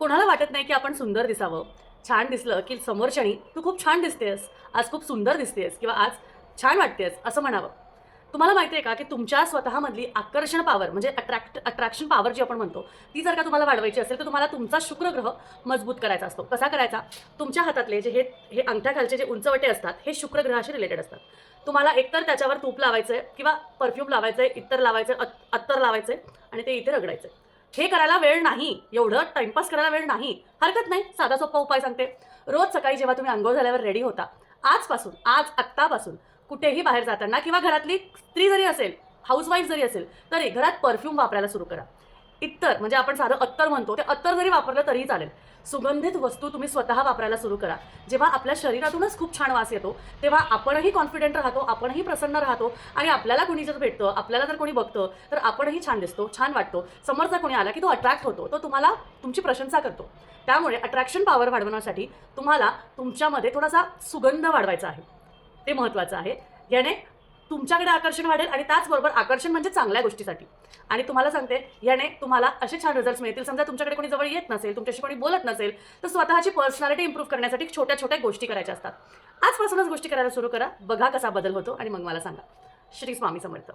कोणाला वाटत नाही की आपण सुंदर दिसावं? छान दिसलं की समोरच्यानी तू खूप छान दिसतेस आज खूप सुंदर दिसतेस किंवा आज छान वाटतेस असं म्हणावं. तुम्हाला माहिती आहे का की तुमच्या स्वतःमधली आकर्षण पावर म्हणजे अट्रॅक्ट अट्रॅक्शन पावर जी आपण म्हणतो ती जर का तुम्हाला वाढवायची असेल तर तुम्हाला तुमचा शुक्रग्रह मजबूत करायचा असतो. कसा करायचा? तुमच्या हातातले जे हे हे अंगठ्याखालचे जे उंचवटे असतात हे शुक्रग्रहाशी रिलेटेड असतात. तुम्हाला एकतर त्याच्यावर तूप लावायचं आहे किंवा परफ्यूम लावायचं आहे इतर लावायचं आहे अत्तर लावायचं आहे आणि ते इथे रगडायचं आहे हे करायला वेळ नाही. एवढं टाइमपास करायला वेळ नाही. हरकत नाही. साधा सोपा उपाय सांगते. रोज सकाळी जेव्हा तुम्ही आंघोळ झाल्यावर रेडी होता आजपासून आज आत्तापासून कुठेही बाहेर जाताना किंवा घरातली स्त्री जरी असेल हाऊसवाईफ जरी असेल तरी घरात परफ्यूम वापरायला सुरू करा. इतर म्हणजे आपण साधं अत्तर म्हणतो ते अत्तर जरी वापरलं तरीही चालेल. सुगंधित वस्तू तुम्ही स्वतः वापरायला सुरू करा. जेव्हा आपल्या शरीरातूनच खूप छान वास येतो तेव्हा आपणही कॉन्फिडेंट राहतो आपणही प्रसन्न राहतो आणि आपल्याला कोणी जर भेटतं आपल्याला जर कोणी बघतं तर आपणही छान दिसतो छान वाटतो. समोरचा कोणी आला की तो अट्रॅक्ट होतो तो तुम्हाला तुमची प्रशंसा करतो. त्यामुळे अट्रॅक्शन पॉवर वाढवण्यासाठी तुम्हाला तुमच्यामध्ये थोडासा सुगंध वाढवायचा आहे. ते महत्त्वाचं आहे. याने तुमच्याकडे आकर्षण वाढेल आणि त्याचबरोबर आकर्षण म्हणजे चांगल्या गोष्टीसाठी. आणि तुम्हाला सांगते याने तुम्हाला असे छान रिझल्ट्स मिळतील. समजा तुमच्याकडे कोणी जवळ येत नसेल तुमच्याशी कोणी बोलत नसेल तर स्वतःची पर्सनॅलिटी इम्प्रूव्ह करण्यासाठी छोट्या छोट्या गोष्टी करायच्या असतात. आजपासूनच गोष्टी करायला सुरू करा. बघा कसा बदल होतो आणि मग मला सांगा. श्री स्वामी समर्थ.